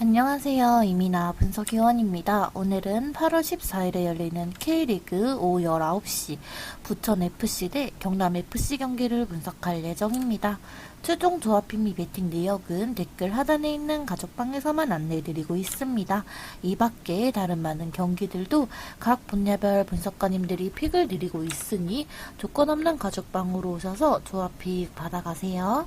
안녕하세요. 이민아 분석위원입니다. 오늘은 8월 14일에 열리는 K리그 오후 19시 부천FC 대 경남FC 경기를 분석할 예정입니다. 최종 조합 및 배팅 내역은 댓글 하단에 있는 가족방에서만 안내해드리고 있습니다. 이 밖에 다른 많은 경기들도 각 분야별 분석가님들이 픽을 드리고 있으니 조건 없는 가족방으로 오셔서 조합 픽 받아가세요.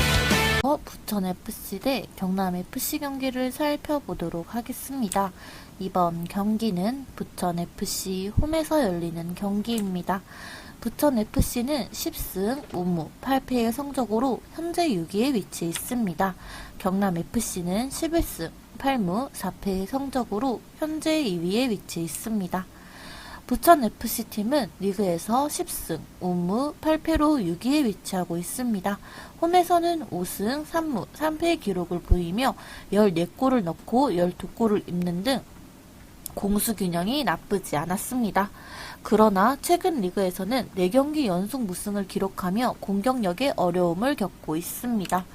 어, 부천 FC 대 경남 FC 경기를 살펴보도록 하겠습니다. 이번 경기는 부천 FC 홈에서 열리는 경기입니다. 부천 FC는 10승 5무 8패의 성적으로 현재 6위에 위치해 있습니다. 경남 FC는 11승 8무 4패의 성적으로 현재 2위에 위치해 있습니다. 부천 FC 팀은 리그에서 10승 5무 8패로 6위에 위치하고 있습니다. 홈에서는 5승 3무 3패의 기록을 보이며 14골을 넣고 12골을 입는 등 공수 균형이 나쁘지 않았습니다. 그러나 최근 리그에서는 4경기 연속 무승을 기록하며 공격력에 어려움을 겪고 있습니다.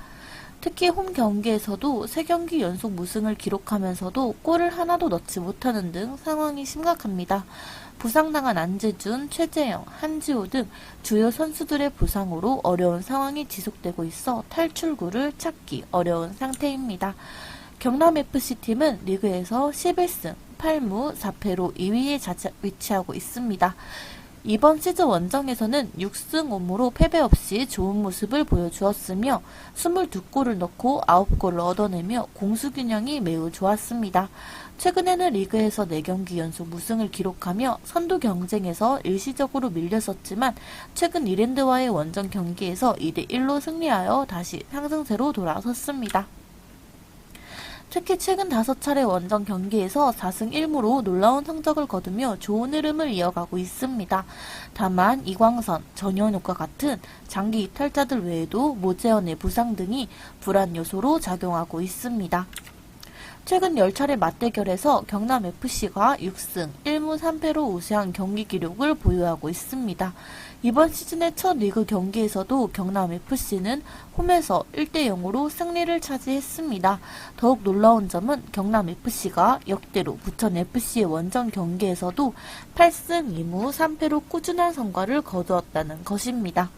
특히 홈 경기에서도 3경기 연속 무승을 기록하면서도 골을 하나도 넣지 못하는 등 상황이 심각합니다. 부상당한 안재준, 최재영, 한지호 등 주요 선수들의 부상으로 어려운 상황이 지속되고 있어 탈출구를 찾기 어려운 상태입니다. 경남FC팀은 리그에서 11승 8무 4패로 2위에 자체 위치하고 있습니다. 이번 시즌 원정에서는 6승 5무로 패배 없이 좋은 모습을 보여주었으며 22골을 넣고 9골을 얻어내며 공수균형이 매우 좋았습니다. 최근에는 리그에서 4경기 연속 무승을 기록하며 선두 경쟁에서 일시적으로 밀렸었지만 최근 이랜드와의 원정 경기에서 2대1로 승리하여 다시 상승세로 돌아섰습니다. 특히 최근 5차례 원정 경기에서 4승 1무로 놀라운 성적을 거두며 좋은 흐름을 이어가고 있습니다. 다만 이광선, 전현욱과 같은 장기 이탈자들 외에도 모재현의 부상 등이 불안 요소로 작용하고 있습니다. 최근 10차례 맞대결에서 경남FC가 6승 1무 3패로 우세한 경기 기록을 보유하고 있습니다. 이번 시즌의 첫 리그 경기에서도 경남FC는 홈에서 1대0으로 승리를 차지했습니다. 더욱 놀라운 점은 경남FC가 역대로 부천FC의 원정 경기에서도 8승 2무 3패로 꾸준한 성과를 거두었다는 것입니다.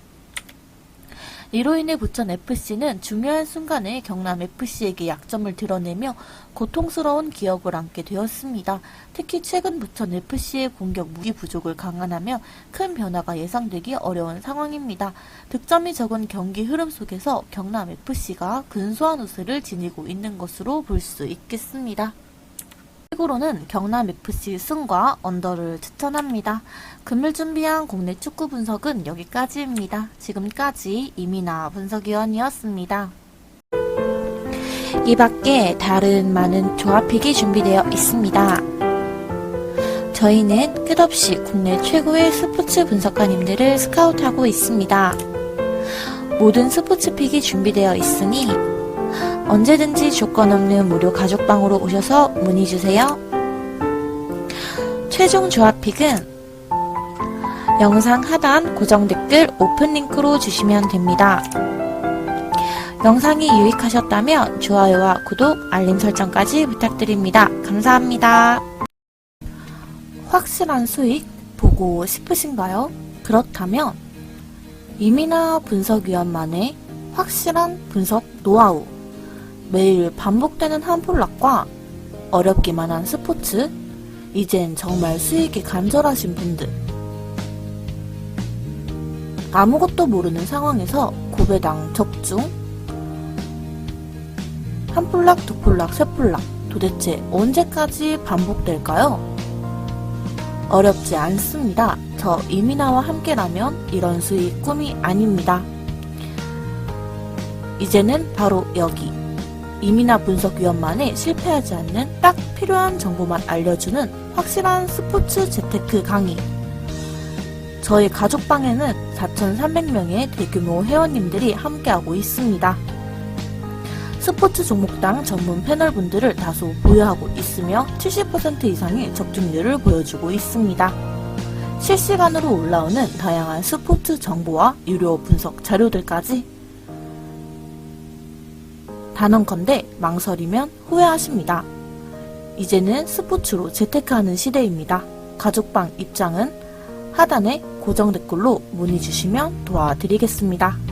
이로 인해 부천 FC는 중요한 순간에 경남 FC에게 약점을 드러내며 고통스러운 기억을 안게 되었습니다. 특히 최근 부천 FC의 공격 무기 부족을 강화하며 큰 변화가 예상되기 어려운 상황입니다. 득점이 적은 경기 흐름 속에서 경남 FC가 근소한 우세를 지니고 있는 것으로 볼 수 있겠습니다. 최고로는 경남FC 승과 언더를 추천합니다. 금일 준비한 국내 축구 분석은 여기까지입니다. 지금까지 이민아 분석위원이었습니다. 이 밖에 다른 많은 조합픽이 준비되어 있습니다. 저희는 끝없이 국내 최고의 스포츠 분석가님들을 스카우트하고 있습니다. 모든 스포츠 픽이 준비되어 있으니 언제든지 조건 없는 무료 가족방으로 오셔서 문의 주세요. 최종 조합픽은 영상 하단 고정 댓글 오픈 링크로 주시면 됩니다. 영상이 유익하셨다면 좋아요와 구독, 알림 설정까지 부탁드립니다. 감사합니다. 확실한 수익 보고 싶으신가요? 그렇다면 이민아 분석위원만의 확실한 분석 노하우 매일 반복되는 한폴락과 어렵기만 한 스포츠 이젠 정말 수익이 간절하신 분들 아무것도 모르는 상황에서 고배당 적중 한 폴락, 두 폴락, 세 폴락 도대체 언제까지 반복될까요? 어렵지 않습니다. 저 이민아와 함께라면 이런 수익 꿈이 아닙니다. 이제는 바로 여기 이민아 분석위원만의 실패하지 않는 딱 필요한 정보만 알려주는 확실한 스포츠 재테크 강의 저희 가족방에는 4,300명의 대규모 회원님들이 함께하고 있습니다. 스포츠 종목당 전문 패널분들을 다수 보유하고 있으며 70% 이상의 적중률을 보여주고 있습니다. 실시간으로 올라오는 다양한 스포츠 정보와 유료 분석 자료들까지 단언컨대 망설이면 후회하십니다. 이제는 스포츠로 재테크하는 시대입니다. 가족방 입장은 하단에 고정 댓글로 문의 주시면 도와드리겠습니다.